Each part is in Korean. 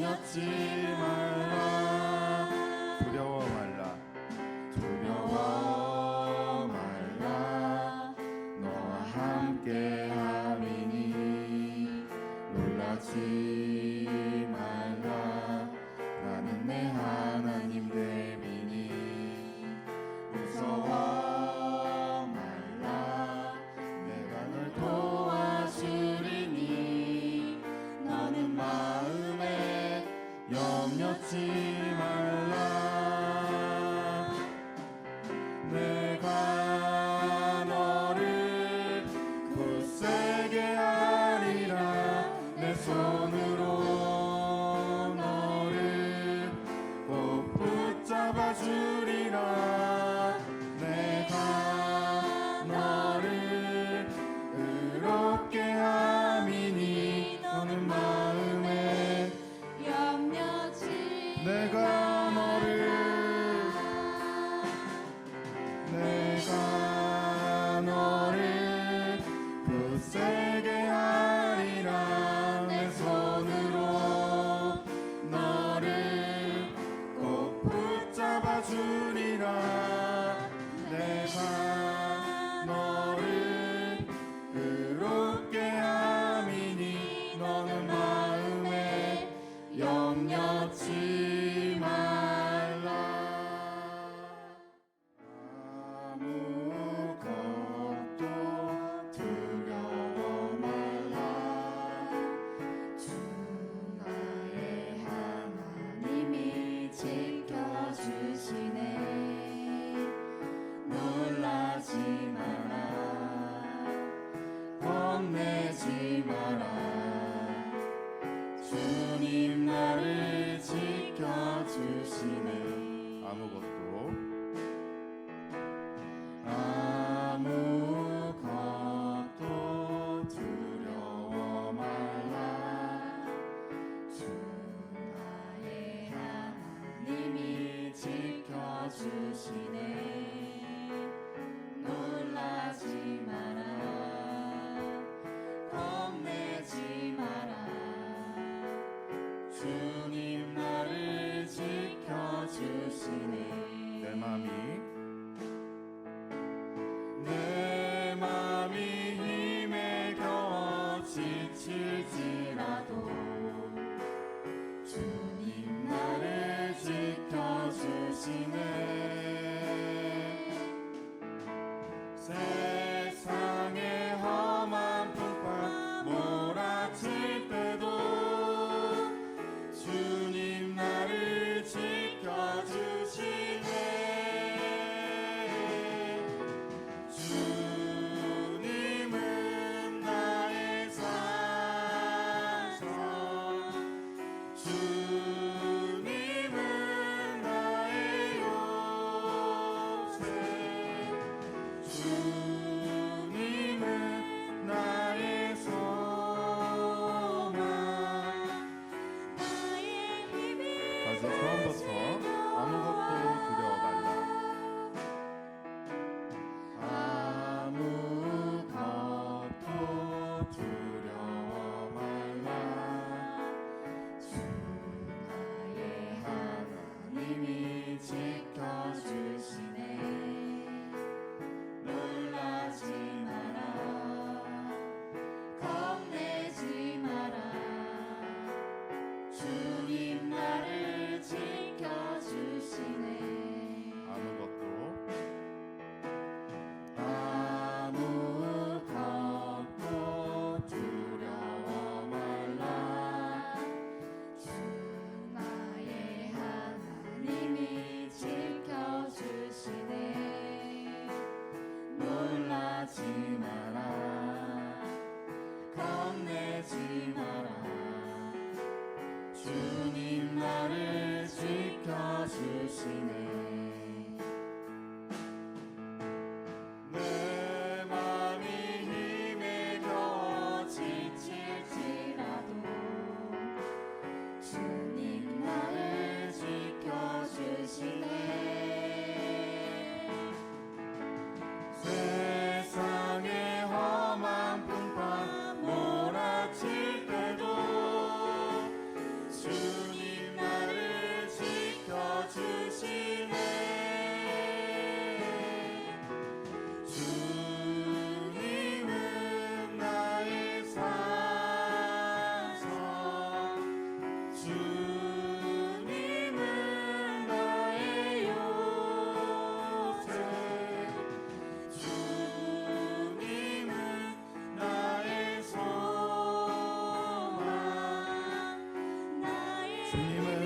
두렵지 말라 염려치 말라. see. She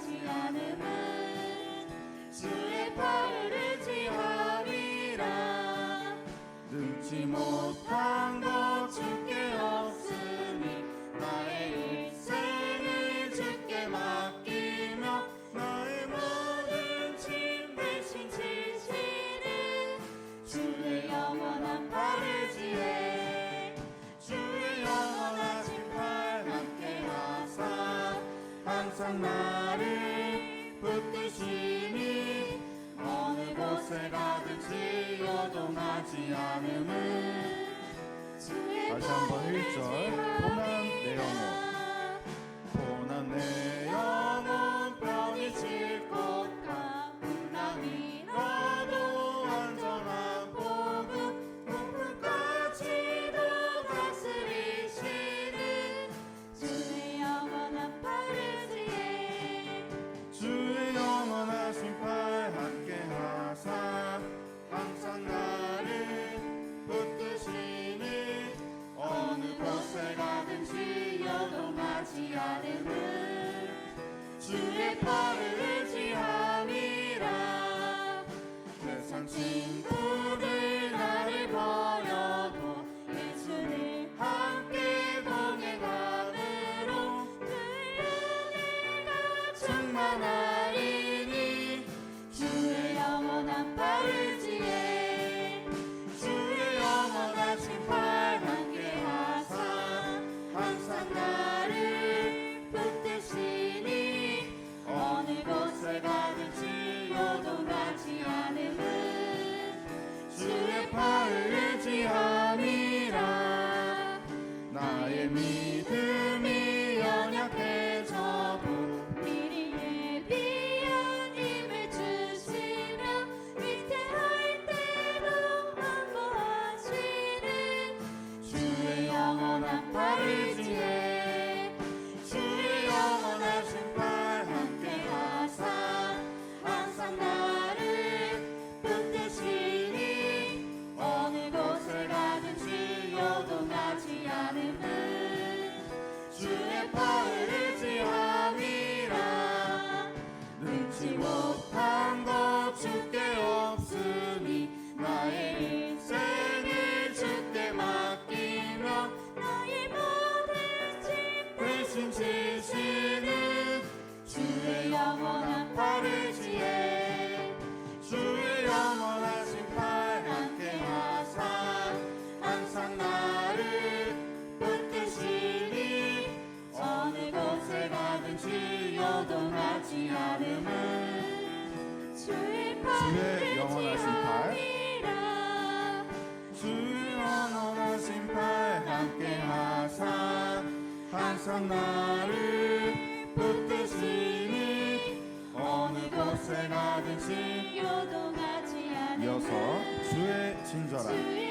하지 않음은 주의 팔을 의지하리라. 눈치 못하 항상 나를 붙드시니 어느 곳에 가든 지어도 나지 않음을. 다시 한번 1절. 고난 내 영혼 to 주의 영원하신 팔. 주의 영원하신 팔 함께 하사. 항상 나를 붙드시니 어느 곳에 가든지 요동하지 않으 여섯 주의 친절함.